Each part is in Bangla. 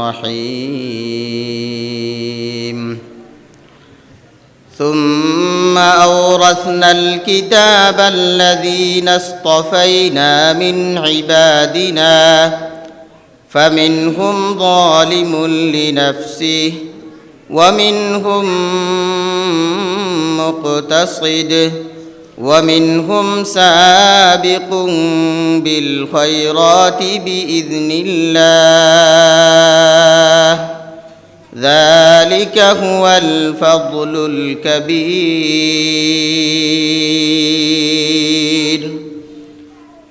الرحيم. ثم أورثنا الكتاب الذين اصطفينا من عبادنا فمنهم ظالم لنفسه ومنهم مقتصد ومنهم سابق بالخيرات بإذن الله. ذلك هو الفضل الكبير.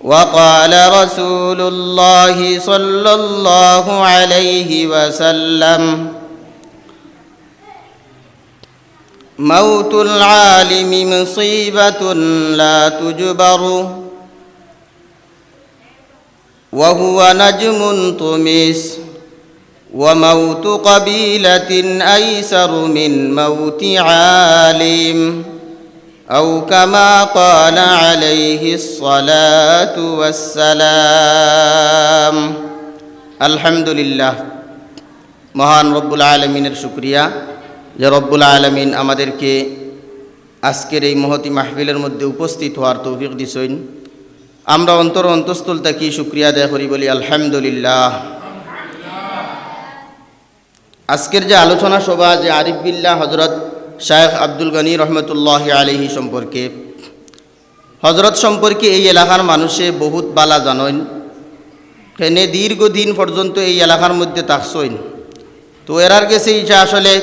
وقال رسول الله صلى الله عليه وسلم موت العالم مصيبة لا تجبر وهو نجم طمس وموت قبيلة أيسر من موت عالم أو كما قال عليه الصلاة والسلام الحمد لله মহান রব্বুল আলমিনের শুক্রিয়া যে রব্বুল আলমিন আমাদেরকে আজকের এই মহতি মাহফিলের মধ্যে উপস্থিত হওয়ার তৌফিক দিছইন আমরা অন্তর অন্তঃস্থল থাকি শুক্রিয়া আদায় করি বলি আলহামদুলিল্লাহ আজকের যে আলোচনা সভা যে আরিফ বিল্লাহ হজরত শায়েখ আব্দুল গনি রহমতুল্লাহ আলহি সম্পর্কে হজরত সম্পর্কে এই এলাকার মানুষে বহুত বালা জানইন। এনে দীর্ঘদিন পর্যন্ত এই এলাকার মধ্যে থাকছইন তো এরার গেছে ইচ্ছা আসলে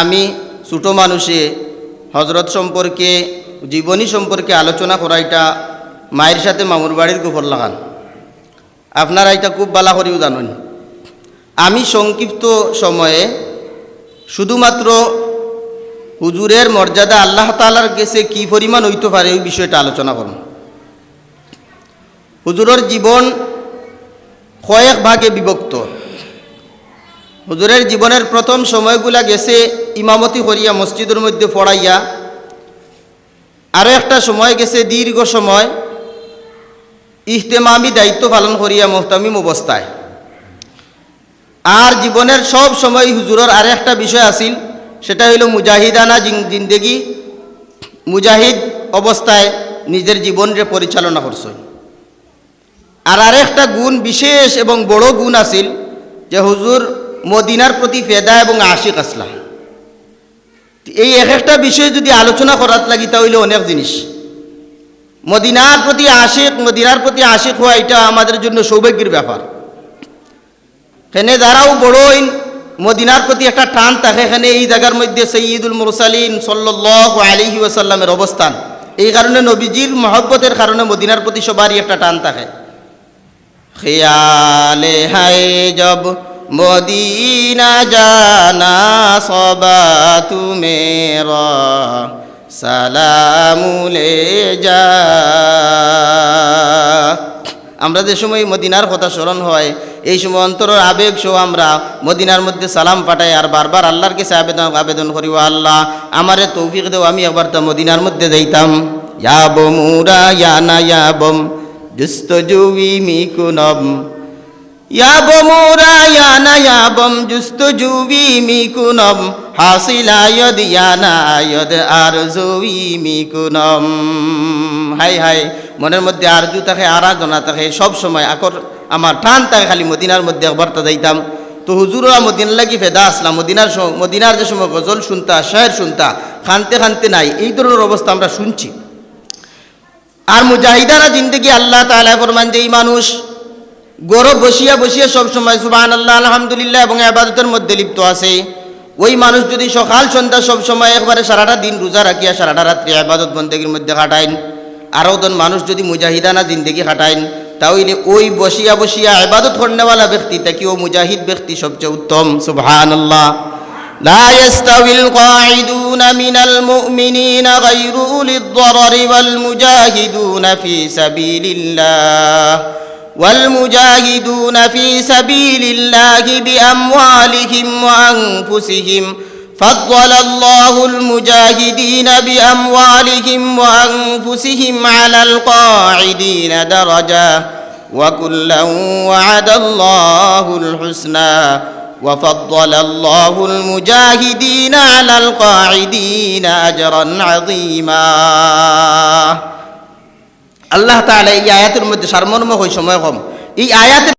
আমি ছোটো মানুষে হজরত সম্পর্কে, জীবনী সম্পর্কে আলোচনা করা এটা মায়ের সাথে মামুর বাড়ির গোপর লাগান। আপনারা এটা খুব বালা করেও জানেন আমি সংক্ষিপ্ত সময়ে শুধুমাত্র হুজুরের মর্যাদা আল্লাহ তালার কাছে কী পরিমাণ হইতে পারে এই বিষয়টা আলোচনা করুন হুজুরের জীবন কয়েক ভাগে বিভক্ত। হুজুরের জীবনের প্রথম সময়গুলা গেছে ইমামতি করিয়া মসজিদের মধ্যে পড়াইয়া। আরও একটা সময় গেছে দীর্ঘ সময় ইহতেমামি দায়িত্ব পালন করিয়া মোহতামিম অবস্থায়। আর জীবনের সব সময় হুজুরের আর একটা বিষয় আছিল সেটা হইল মুজাহিদানা জিন্দেগি, মুজাহিদ অবস্থায় নিজের জীবনকে পরিচালনা করছে। আর আরেকটা গুণ বিশেষ এবং বড় গুণ আছিল যে হুজুর মদিনার প্রতি ফেদা এবং আশিক আসলাম এই এক একটা বিষয় যদি আলোচনা করার লাগি, তাহলে অনেক জিনিস। মদিনার প্রতি আশিক, মদিনার প্রতি আশিক হওয়া এটা আমাদের জন্য সৌভাগ্যের ব্যাপার। এখানে যারাও বড়ই মদিনার প্রতি একটা টান থাকে এখানে। এই জায়গার মধ্যে সঈদুল মুরসালিন সাল্লাহ আলিহি ওয়াসাল্লামের অবস্থান। এই কারণে নবীজির মহব্বতের কারণে মদিনার প্রতি সবারই একটা টান থাকে। খেয়ালে হায় জব মদিনা জানা সবা তুমেরা সালামুলে যা। আমরা যে সময় মদিনার কথা স্মরণ হয় এই সময় অন্তরের আবেগ সহ আমরা মদিনার মধ্যে সালাম পাঠাই আর বারবার আল্লাহর কাছে আবেদন আবেদন করি, ও আল্লাহ, আমারে তৌফিক দেও, আমি একবার তো মদিনার মধ্যে যাইতাম। ইয়াবম উরা ইয়ানা ইয়াবম জুস্ত জুবি মিকুনম ইয়াবমুরা ইয়ানা ইয়াবম জুস্ত জুবি মিকুনম হাসিলায়দ ইয়ানা আয়দ আর জুবি মিকুনম হাই হাই, মনের মধ্যে আরজু থাকে আরাধনা থাকে, সব সময় আকর আমার টান থাকে খালি মদিনার মধ্যে একবার তা যাইতাম তো হুজুরা মদিনা লাগি ফেদা আসলাম। মদিনার মদিনার যে সময় গজল শুনতা, শায়ের শুনতা, খানতে খানতে নাই, এই ধরনের অবস্থা আমরা শুনছি। আর মুজাহিদারা জিন্দগি আল্লাহ তালা ফরমান যে এই মানুষ, গরব বসিয়া বসিয়া সবসময় সুবাহ আল্লাহ আলহামদুলিল্লাহ এবং আবাদতের মধ্যে লিপ্ত আছে। ওই মানুষ যদি সকাল সন্ধ্যা সবসময় একবারে সারাটা দিন রোজা রাখিয়া সারাটা রাত্রি আবাদত বন্দেগীর মধ্যে কাটাইন। আরও মানুষ যদি মুজাহিদানা জিন্দগি কাটাইন। তাহলে ওই বসিয়া বসিয়া আবাদত করনেওয়ালা ব্যক্তি তাকে ও মুজাহিদ ব্যক্তি সবচেয়ে উত্তম সুবহান আল্লাহ لا يستوي القاعدون من المؤمنين غير أولي الضرر والمجاهدون في سبيل الله والمجاهدون في سبيل الله بأموالهم وأنفسهم فضل الله المجاهدين بأموالهم وأنفسهم على القاعدين درجة وكلا وعد الله الحسنى وفضل الله المجاهدين على القاعدين أجرا عظيما আল্লাহ তাআলা এই আয়াতের মধ্যে সারমর্ম হয় সময় কম এই আয়াতের